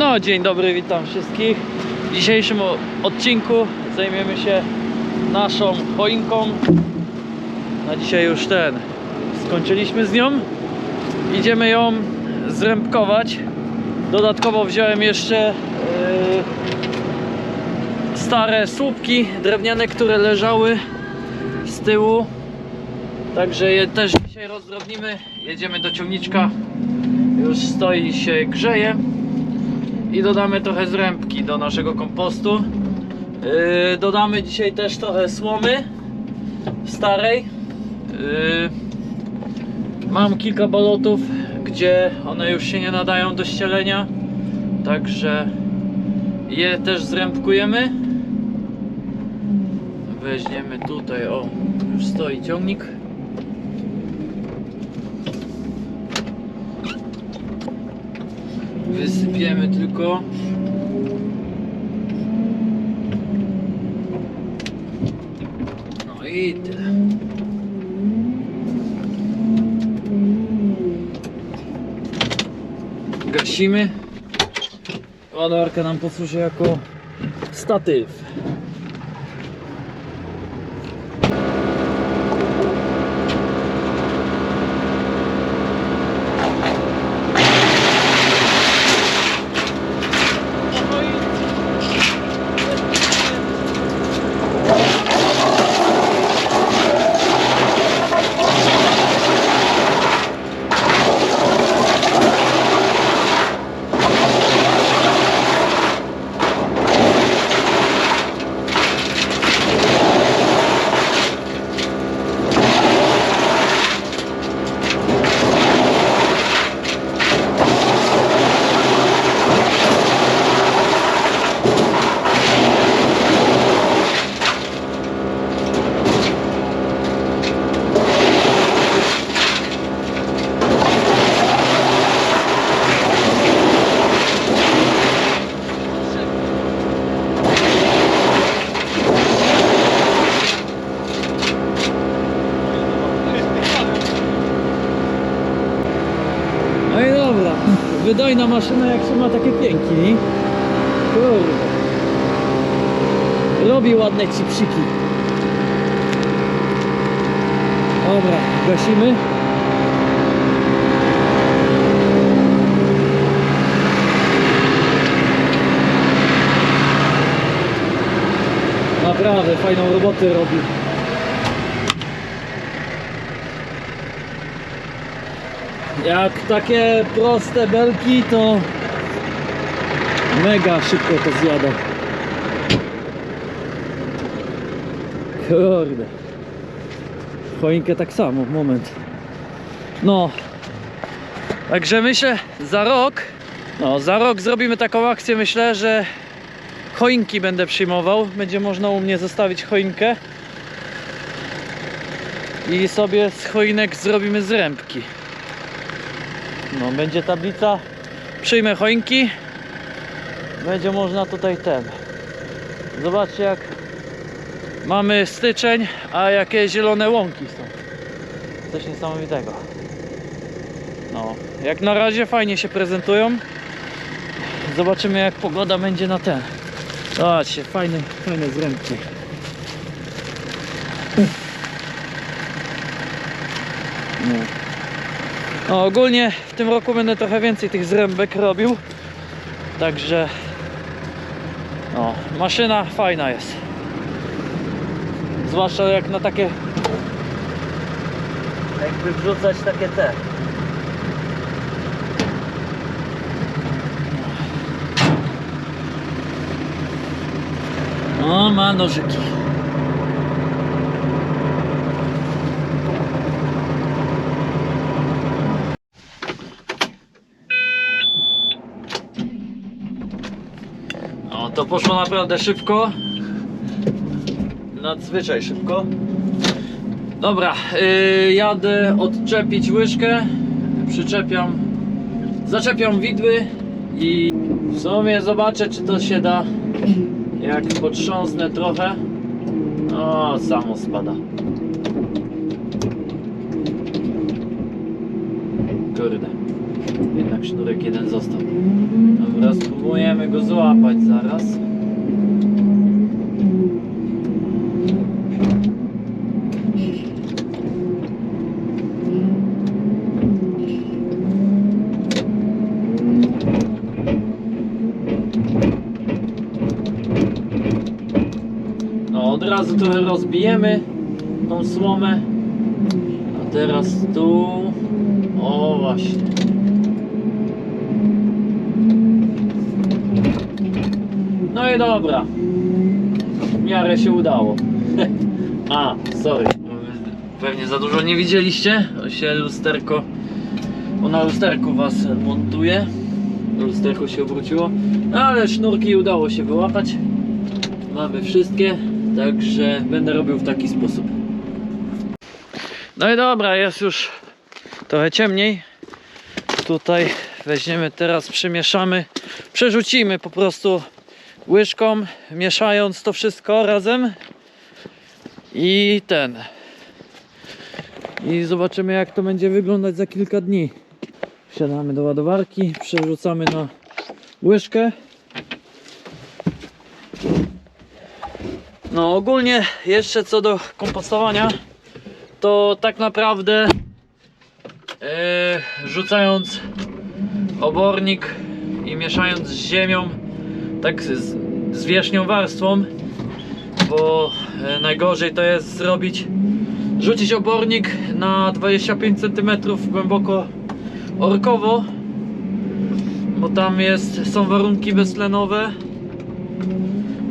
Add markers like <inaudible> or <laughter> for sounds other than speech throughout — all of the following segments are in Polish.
No, dzień dobry, witam wszystkich. W dzisiejszym odcinku zajmiemy się naszą choinką. Na dzisiaj już ten skończyliśmy z nią. Idziemy ją zrębkować. Dodatkowo wziąłem jeszcze yy, stare słupki drewniane, które leżały z tyłu. Także je też dzisiaj rozdrobnimy. Jedziemy do ciągniczka. Już stoi się grzeje. I dodamy trochę zrębki do naszego kompostu. Yy, dodamy dzisiaj też trochę słomy starej. Yy, mam kilka balotów, gdzie one już się nie nadają do ścielenia. Także je też zrębkujemy. Weźmiemy tutaj, o, już stoi ciągnik. Wysypiemy tylko. No i tyle. Gasimy. Ładowarka nam posłuży jako statyw. No i dobra. Wydajna maszyna jak się ma takie pięki. Kurde. Robi ładne cipsiki. Dobra, gasimy. Naprawdę fajną robotę robi. Jak takie proste belki, to mega szybko to zjada. Kurde. Choinkę tak samo, moment. No. Także myślę, za rok, no za rok zrobimy taką akcję, myślę, że choinki będę przyjmował. Będzie można u mnie zostawić choinkę. I sobie z choinek zrobimy zrębki. No, będzie tablica. Przyjmę choinki. Będzie można tutaj ten. Zobaczcie jak mamy styczeń, a jakie zielone łąki są. Coś niesamowitego. No, jak na razie fajnie się prezentują. Zobaczymy jak pogoda będzie na ten. Zobaczcie, fajne, fajne zrębki. No. No, ogólnie w tym roku będę trochę więcej tych zrębek robił. Także no, maszyna fajna jest. Zwłaszcza jak na takie jakby wrzucać takie te. O, ma nożyki. O, to poszło naprawdę szybko. Nadzwyczaj szybko. Dobra, yy, jadę odczepić łyżkę. Przyczepiam, zaczepiam widły i w sumie zobaczę, czy to się da. Jak potrząsnę trochę. O, samo spada. Kurde. Jednak sznurek jeden został. Dobra, spróbujemy go złapać zaraz. No, od razu trochę rozbijemy tą słomę. A teraz tu. O, właśnie. No i dobra. W miarę się udało. <laughs> A, sorry. Pewnie za dużo nie widzieliście. O się lusterko. Bo na lusterku was montuje. Lusterko się obróciło. Ale sznurki udało się wyłapać. Mamy wszystkie. Także będę robił w taki sposób. No i dobra, jest już trochę ciemniej. Tutaj weźmiemy teraz, przemieszamy, przerzucimy po prostu łyżką, mieszając to wszystko razem. I ten. I zobaczymy jak to będzie wyglądać za kilka dni. Wsiadamy do ładowarki, przerzucamy na łyżkę. No ogólnie jeszcze co do kompostowania, to tak naprawdę e, rzucając obornik i mieszając z ziemią, tak z, z wierzchnią warstwą, bo e, najgorzej to jest zrobić, rzucić obornik na 25 cm głęboko orkowo, bo tam jest, są warunki beztlenowe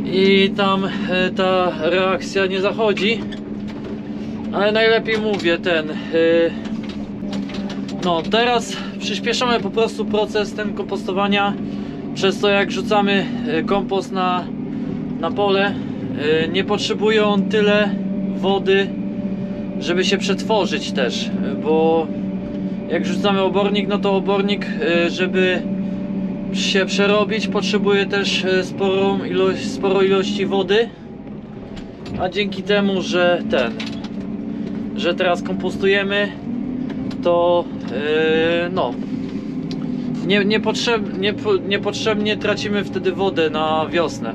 i tam e, ta reakcja nie zachodzi. Ale najlepiej mówię ten. e, No teraz przyspieszamy po prostu proces ten kompostowania. Przez to jak rzucamy e, kompost na, na pole, e, nie potrzebuje on tyle wody, żeby się przetworzyć też, bo jak rzucamy obornik, no to obornik, e, żeby się przerobić potrzebuje też sporą ilość, sporo ilości wody. A dzięki temu, że ten że teraz kompostujemy to yy, no nie, niepotrzeb, nie, niepotrzebnie tracimy wtedy wodę na wiosnę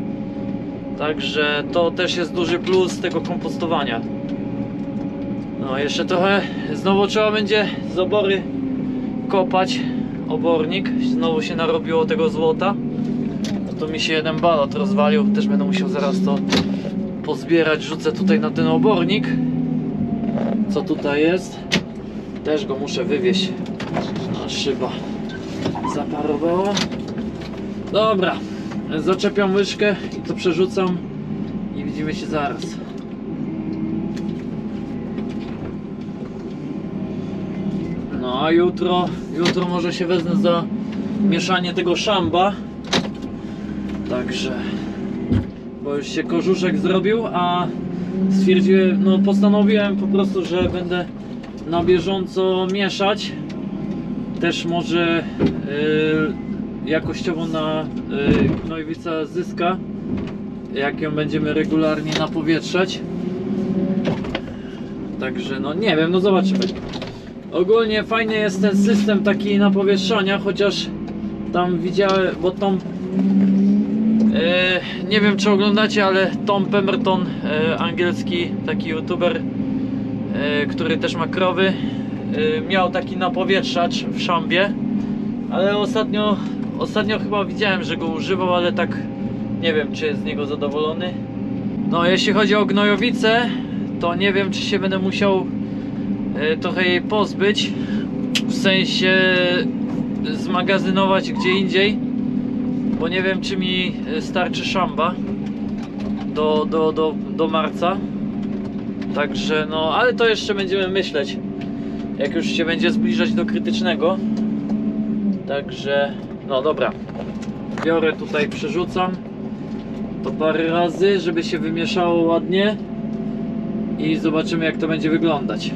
także to też jest duży plus tego kompostowania no jeszcze trochę znowu trzeba będzie z obory kopać obornik. Znowu się narobiło tego złota. No to mi się jeden balot rozwalił. Też będę musiał zaraz to pozbierać. Rzucę tutaj na ten obornik. Co tutaj jest? Też go muszę wywieźć. A szyba zaparowała. Dobra. Zaczepiam łyżkę i to przerzucam. I widzimy się zaraz. No a jutro, jutro może się wezmę za mieszanie tego szamba. Także, bo już się korzuszek zrobił, a stwierdziłem, no postanowiłem po prostu, że będę na bieżąco mieszać. Też może yy, jakościowo na yy, gnojowica zyska, jak ją będziemy regularnie napowietrzać. Także no nie wiem, no zobaczymy. Ogólnie fajny jest ten system taki napowietrzania, chociaż tam widziałem, bo Tom e, nie wiem czy oglądacie, ale Tom Pemberton, e, angielski taki youtuber, e, który też ma krowy, e, miał taki napowietrzacz w szambie, ale ostatnio, ostatnio chyba widziałem, że go używał, ale tak nie wiem czy jest z niego zadowolony. No jeśli chodzi o gnojowicę, to nie wiem czy się będę musiał e, trochę jej pozbyć, w sensie zmagazynować gdzie indziej, bo nie wiem czy mi e, starczy szamba do, do, do, do marca. Także no, ale to jeszcze będziemy myśleć, jak już się będzie zbliżać do krytycznego. Także, no dobra, biorę tutaj, przerzucam to parę razy, żeby się wymieszało ładnie i zobaczymy jak to będzie wyglądać.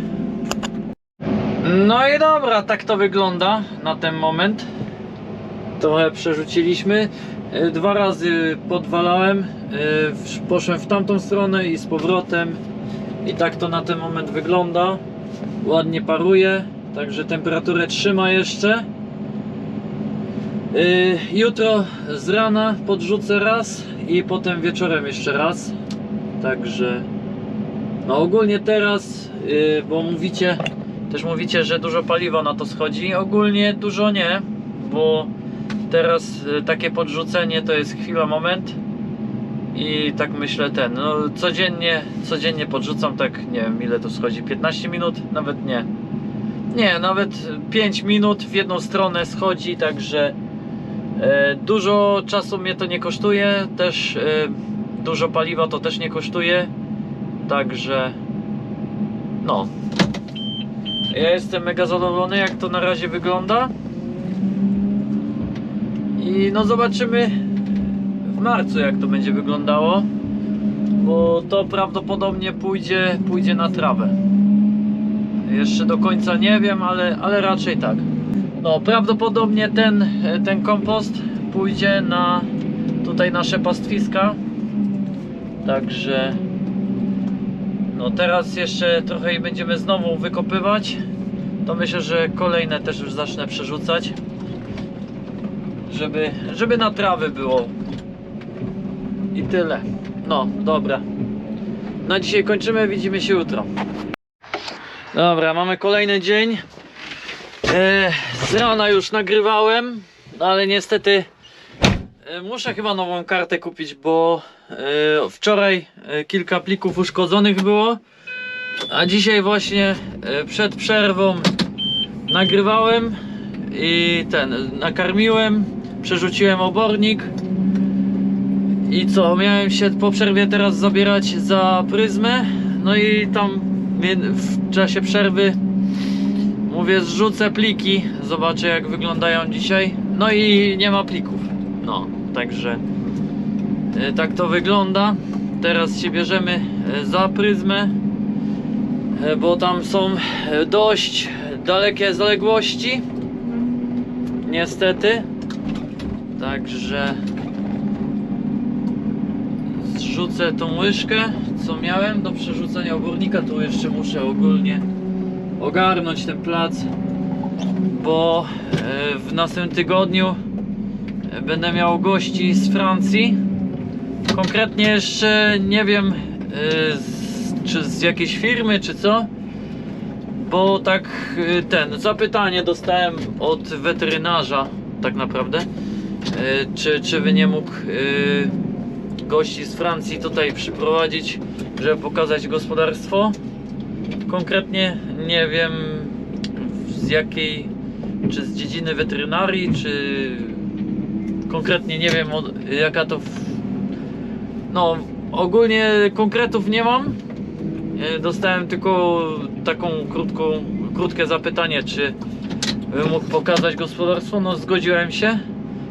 No i dobra, tak to wygląda na ten moment. Trochę przerzuciliśmy. E, Dwa razy podwalałem, e, poszłem w tamtą stronę i z powrotem. I tak to na ten moment wygląda. Ładnie paruje, także temperaturę trzyma jeszcze. Y, jutro z rana podrzucę raz i potem wieczorem jeszcze raz. Także no ogólnie teraz, y, bo mówicie, też mówicie, że dużo paliwa na to schodzi. Ogólnie dużo nie, bo teraz y, takie podrzucenie to jest chwila, moment. I tak myślę ten, no codziennie, codziennie podrzucam tak, nie wiem ile to schodzi, 15 minut? Nawet nie. Nie, nawet 5 minut w jedną stronę schodzi, także e, dużo czasu mnie to nie kosztuje, też e, dużo paliwa to też nie kosztuje, także no. Ja jestem mega zadowolony jak to na razie wygląda. I no zobaczymy marcu jak to będzie wyglądało, bo to prawdopodobnie pójdzie, pójdzie na trawę. Jeszcze do końca nie wiem, ale, ale raczej tak. No, prawdopodobnie ten, ten kompost pójdzie na tutaj nasze pastwiska. Także no teraz jeszcze trochę i będziemy znowu wykopywać. To myślę, że kolejne też już zacznę przerzucać. Żeby, żeby na trawy było. I tyle. No, dobra. Na dzisiaj kończymy, widzimy się jutro. Dobra, mamy kolejny dzień. E, z rana już nagrywałem, ale niestety e, muszę chyba nową kartę kupić, bo e, wczoraj kilka plików uszkodzonych było, a dzisiaj właśnie przed przerwą nagrywałem i ten, nakarmiłem, przerzuciłem obornik i co, miałem się po przerwie teraz zabierać za pryzmę, no i tam w czasie przerwy mówię zrzucę pliki, zobaczę jak wyglądają dzisiaj, no i nie ma plików, no, także e, tak to wygląda, teraz się bierzemy e, za pryzmę, e, bo tam są dość dalekie zaległości, niestety, także zrzucę tą łyżkę, co miałem do przerzucenia obornika. Tu jeszcze muszę ogólnie ogarnąć ten plac, bo e, w następnym tygodniu e, będę miał gości z Francji. Konkretnie jeszcze nie wiem, e, czy z jakiejś firmy, czy co. Bo tak ten zapytanie dostałem od weterynarza, tak naprawdę, czy, czy by nie mógł gości z Francji tutaj przyprowadzić, żeby pokazać gospodarstwo. Konkretnie nie wiem z jakiej, czy z dziedziny weterynarii, czy konkretnie nie wiem jaka to. No, ogólnie konkretów nie mam. E, Dostałem tylko taką krótką, krótkie zapytanie, czy bym mógł pokazać gospodarstwo. No, zgodziłem się,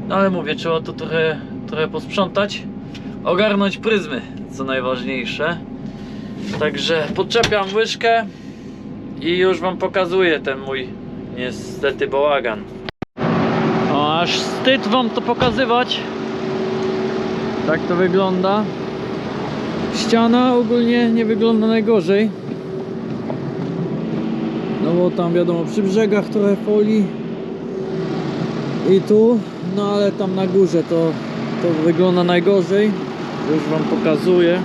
no ale mówię, trzeba to trochę, trochę posprzątać ogarnąć pryzmy, co najważniejsze. Także podczepiam łyżkę i już Wam pokazuję ten mój niestety bałagan. O, aż wstyd Wam to pokazywać. Tak to wygląda. Ściana ogólnie nie wygląda najgorzej. No bo tam wiadomo przy brzegach trochę folii i tu, no ale tam na górze to, to wygląda najgorzej. Już Wam pokazuję.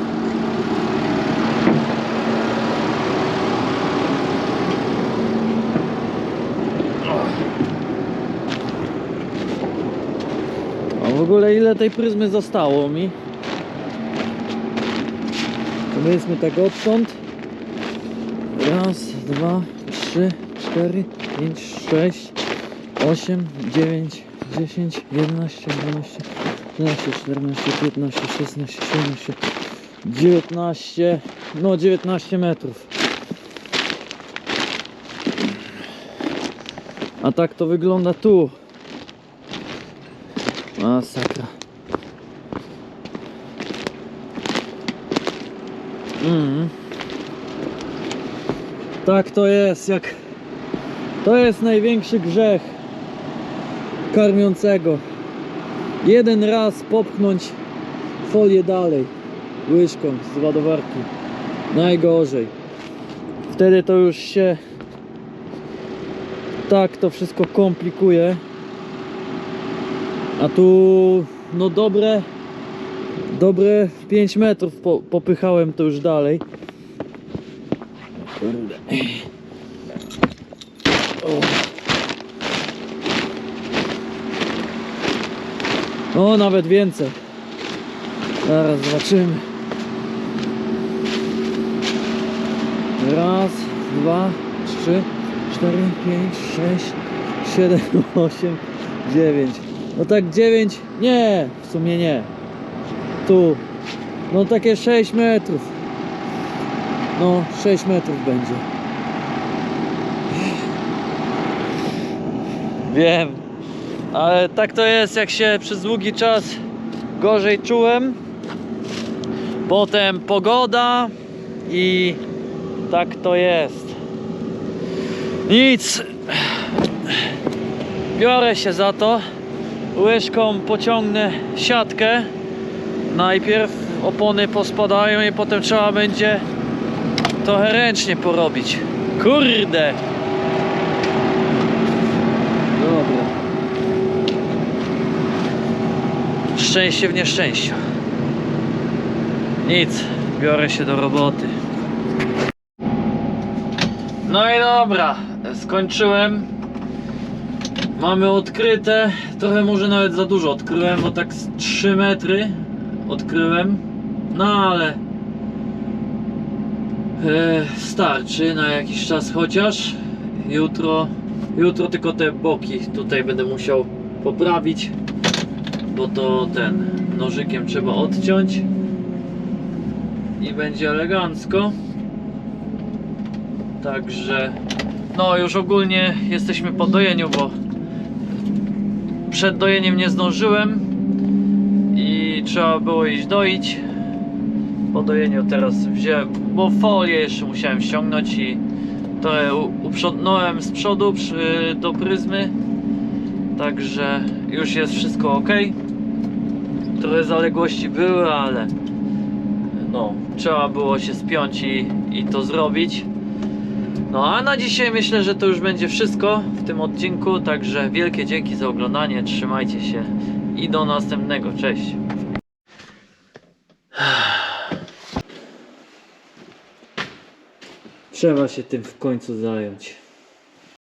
A w ogóle ile tej pryzmy zostało mi? Powiedzmy tak odtąd. Raz, dwa, trzy, cztery, pięć, sześć, osiem, dziewięć, dziesięć, jedenaście, dwanaście, 13, 14, 15, 16, 17, 19, no 19 metrów. A tak to wygląda tu. Masakra. Mm. Tak to jest, jak to jest największy grzech karmiącego jeden raz popchnąć folię dalej łyżką z ładowarki. Najgorzej. Wtedy to już się tak to wszystko komplikuje. A tu no dobre dobre 5 metrów po, popychałem to już dalej. O. o, nawet więcej. Zaraz zobaczymy. Raz, dwa, trzy, cztery, pięć, sześć, siedem, <laughs> osiem, dziewięć. No tak dziewięć, nie, w sumie nie. Tu, no takie 6 metrów. No, 6 metrów będzie. Wiem, ale tak to jest, jak się przez długi czas gorzej czułem. Potem pogoda i tak to jest. Nic. Biorę się za to. Łyżką pociągnę siatkę. Najpierw opony pospadają i potem trzeba będzie trochę ręcznie porobić. Kurde. Dobra. Szczęście w nieszczęściu. Nic, biorę się do roboty. No i dobra, skończyłem. Mamy odkryte, trochę może nawet za dużo odkryłem, bo tak z 3 metry odkryłem. No ale e, starczy na jakiś czas chociaż. Jutro, jutro tylko te boki tutaj będę musiał poprawić, bo to ten nożykiem trzeba odciąć i będzie elegancko. Także no już ogólnie jesteśmy po dojeniu, bo przed dojeniem nie zdążyłem i trzeba było iść doić. Po dojeniu teraz wziąłem, bo folię jeszcze musiałem ściągnąć i u- uprzątnąłem z przodu przy, do pryzmy. Także już jest wszystko ok. Trochę zaległości były, ale no, trzeba było się spiąć i, i to zrobić. No a na dzisiaj myślę, że to już będzie wszystko w tym odcinku, także wielkie dzięki za oglądanie, trzymajcie się i do następnego, cześć. Trzeba się tym w końcu zająć.